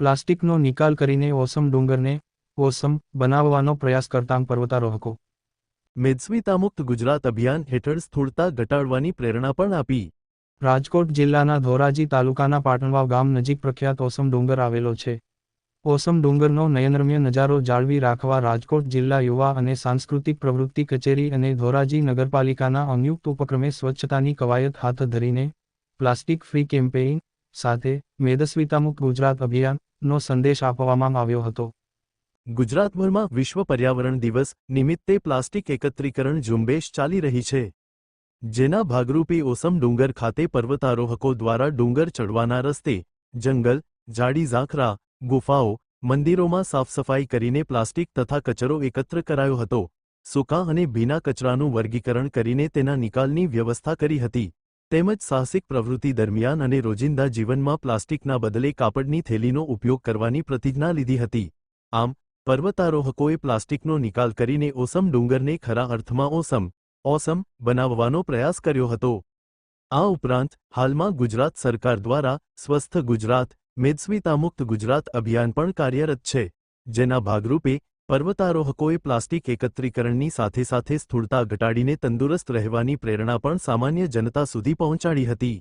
પ્લાસ્ટિકનો નિકાલ કરીને ઓસમ ડુંગરને ઓસમ બનાવવાનો પ્રયાસ કરતા પર્વતારોહકો. મેદસ્વીતામુક્ત ગુજરાત અભિયાન હેઠળ સ્થૂળતા ઘટાડવાની પ્રેરણા પણ આપી. રાજકોટ જિલ્લાના ધોરાજી તાલુકાના પાટણવાવ ગામ નજીક પ્રખ્યાત ઓસમ ડુંગર આવેલો છે. ઓસમ ડુંગરનો નયનરમ્ય નજારો જાળવી રાખવા રાજકોટ જિલ્લા યુવા અને સાંસ્કૃતિક પ્રવૃત્તિ કચેરી અને ધોરાજી નગરપાલિકાના સંયુક્ત ઉપક્રમે સ્વચ્છતાની કવાયત હાથ ધરીને પ્લાસ્ટિક ફ્રી કેમ્પેઇન સાથે મેદસ્વીતામુક્ત ગુજરાત અભિયાનનો સંદેશ આપવામાં આવ્યો હતો. ગુજરાતભરમાં વિશ્વ પર્યાવરણ દિવસ નિમિત્તે પ્લાસ્ટિક એકત્રીકરણ ઝુંબેશ ચાલી રહી છે. જેના ભાગરૂપે ઓસમ ડુંગર ખાતે પર્વતારોહકો દ્વારા ડુંગર ચડવાના રસ્તે જંગલ જાડી ઝાંખરા, ગુફાઓ, મંદિરોમાં સાફસફાઈ કરીને પ્લાસ્ટિક તથા કચરો એકત્ર કરાયો હતો. સૂકા અને ભીના કચરાનું વર્ગીકરણ કરીને તેના નિકાલની વ્યવસ્થા કરી હતી. તેમજ સાહસિક પ્રવૃત્તિ દરમિયાન અને રોજિંદા જીવનમાં પ્લાસ્ટિકના બદલે કાપડની થેલીનો ઉપયોગ કરવાની પ્રતિજ્ઞા લીધી હતી. આમ, પર્વતારોહકોએ પ્લાસ્ટિકનો નિકાલ કરીને ઓસમ ડુંગરને ખરા અર્થમાં ઓસમ ઓસમ બનાવવાનો પ્રયાસ કર્યો હતો. આ ઉપરાંત, હાલમાં ગુજરાત સરકાર દ્વારા સ્વસ્થ ગુજરાત, મેદસ્વીતામુક્ત ગુજરાત અભિયાન પણ કાર્યરત છે, જેના ભાગરૂપે પર્વતારોહકોએ પ્લાસ્ટિક એકત્રીકરણની સાથે સાથે સ્થૂળતા ઘટાડીને તંદુરસ્ત રહેવાની પ્રેરણા પણ સામાન્ય જનતા સુધી પહોંચાડી હતી.